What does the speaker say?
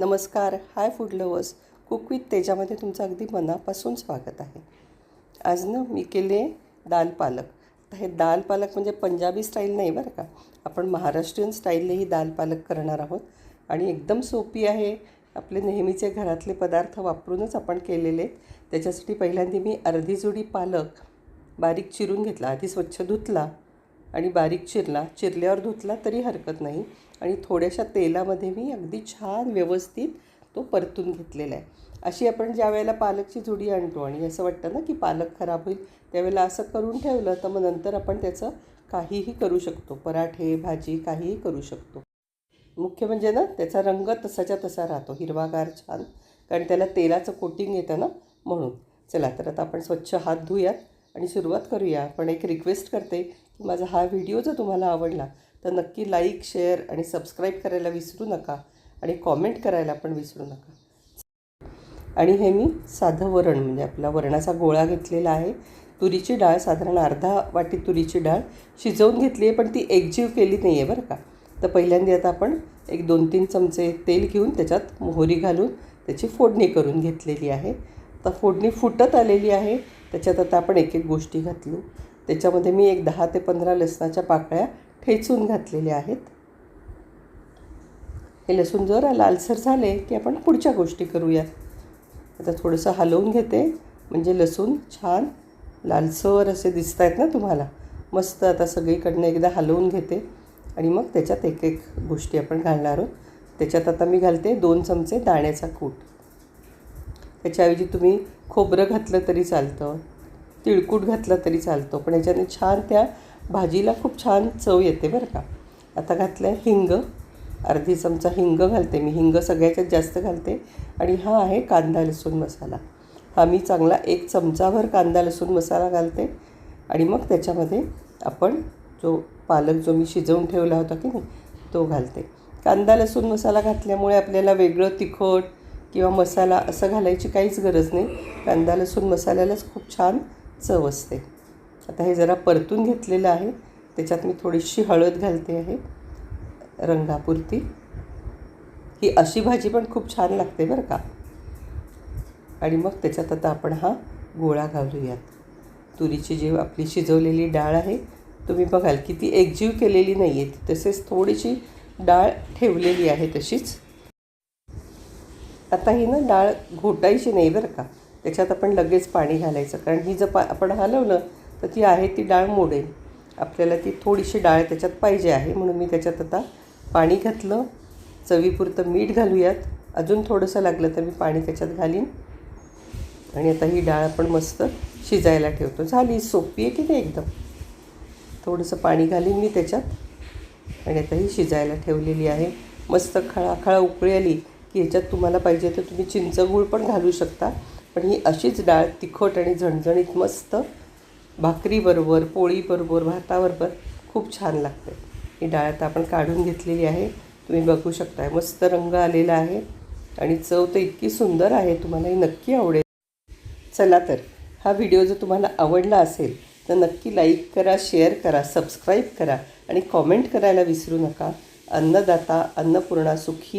नमस्कार hi food lovers. Cook with तेजामध्ये तुमचं अगदी मनापासून स्वागत आहे. आज ना मी केले दाल पालक. तर हे दाल पालक म्हणजे पंजाबी स्टाईल नाही बरं का? आपण महाराष्ट्रीयन स्टाईलने ही दाल पालक करणार आहोत. आणि एकदम सोपी आहे. आपले नेहमीचे घरातले पदार्थ वापरूनच आपण केलेले. आहेत. त्याच्यासाठी पहिल्यांदा मी अर्धी जुडी पालक बारीक चिरून घेतला. आधी स्वच्छ धुतला. आणि बारीक चिरला चिरल्यावर धुतला तरी हरकत नाही. आणि थोड्याशा तेलामध्ये मी अगदी छान व्यवस्थित तो परतून घेतलेला आहे. अशी आपण ज्या वेळेला पालकची जुडी आणतो आणि असं वाटतं ना की पालक खराब होईल त्यावेळेला असं करून ठेवलं तर मग नंतर आपण त्याचं काहीही करू शकतो. पराठे भाजी काहीही करू शकतो. मुख्य म्हणजे ना त्याचा रंग तसाच्या तसा राहतो. हिरवागार छान. कारण त्याला तेलाचं कोटिंग येतं ना म्हणून. चला तर आता आपण स्वच्छ हात धुयात. आणि सुरुवात करूया. पण एक रिक्वेस्ट करते की माझा हा व्हिडिओ जर तुम्हाला आवडला तर नक्की लाईक शेअर आणि सबस्क्राईब करायला विसरू नका आणि कॉमेंट करायला पण विसरू नका. आणि हे मी साधं वरण म्हणजे आपला वरणाचा गोळा घेतलेला आहे. तुरीची डाळ साधारण अर्धा वाटी तुरीची डाळ शिजवून घेतली आहे पण ती एकजीव केली नाही आहे बरं का. तर पहिल्यांदा आता आपण एक दोन तीन चमचे तेल घेऊन त्याच्यात मोहरी घालून त्याची फोडणी करून घेतलेली आहे. तर फोडणी फुटत आलेली आहे. त्याच्यात आता आपण एक एक गोष्टी घातली. त्याच्यामध्ये मी एक दहा ते पंधरा लसणाच्या पाकळ्या ठेचून घातलेल्या आहेत. हे लसूण जर लालसर झाले की आपण पुढच्या गोष्टी करूयात आता थोडंसं हलवून घेते. म्हणजे लसूण छान लालसर असे दिसत आहेत ना तुम्हाला. मस्त आता सगळीकडनं एकदा हलवून घेते. आणि मग त्याच्यात एक एक गोष्टी आपण घालणार आहोत. त्याच्यात आता मी घालते दोन चमचे दाण्याचा कूट. त्याच्याऐवजी तुम्ही खोबरं घातलं तरी चालतं तिळकूट घातलं तरी चालतं पण याच्याने छान त्या भाजीला खूप छान चव येते बरं का. आता घातलं आहे हिंग अर्धी चमचा हिंग घालते मी. हिंग सगळ्याच्यात जास्त घालते. आणि हा आहे कांदा लसूण मसाला. हा मी चांगला एक चमचाभर कांदा लसूण मसाला घालते. आणि मग त्याच्यामध्ये आपण जो पालक जो मी शिजवून ठेवला होता की नाही तो घालते. कांदा लसूण मसाला घातल्यामुळे आपल्याला वेगळं तिखट किंवा मसाला असं घालायची काहीच गरज नाही. कांदा लसूण मसाल्यालाच खूप छान चव असते. आता हे जरा परतून घेतलेलं आहे. त्याच्यात मी थोडीशी हळद घालते आहे. रंगापुरती. ही अशी भाजी पण खूप छान लागते बरं का. आणि मग त्याच्यात आता आपण हा गोळा घालूयात. तुरीची जी आपली शिजवलेली डाळ आहे. तुम्ही बघाल की ती एकजीव केलेली नाही आहे तसेच थोडीशी डाळ ठेवलेली आहे तशीच. आता ही ना डाळ घोटायची नाही बरं का. त्याच्यात आपण लगेच पाणी घालायचं. कारण ही जर पा आपण हलवलं तर ती आहे ती डाळ मोडेल. आपल्याला ती थोडीशी डाळ त्याच्यात पाहिजे आहे. म्हणून मी त्याच्यात आता पाणी घातलं. चवीपुरतं मीठ घालूयात. अजून थोडंसं लागलं तर मी पाणी त्याच्यात घालीन. आणि आता ही डाळ आपण मस्त शिजायला ठेवतो. झाली सोपी आहे की नाही एकदम? थोडंसं पाणी घालीन मी त्याच्यात. आणि आता ही शिजायला ठेवलेली आहे. मस्त खळाखळा उकळी आली. की ह्याच्यात तुम्हाला पाहिजे तर तुम्ही चिंचगूळ पण घालू शकता. पण ही अशीच डाळ तिखट आणि झणझणीत मस्त भाकरीबरोबर पोळीबरोबर भाताबरोबर खूप छान लागते. ही डाळ आता आपण काढून घेतलेली आहे. तुम्ही बघू शकताय मस्त रंग आलेला आहे आणि चव तर इतकी सुंदर आहे तुम्हाला ही नक्की आवडेल. चला तर हा व्हिडिओ जर तुम्हाला आवडला असेल तर नक्की लाईक करा शेअर करा सबस्क्राईब करा आणि कॉमेंट करायला विसरू नका. अन्नदाता अन्नपूर्णा सुखी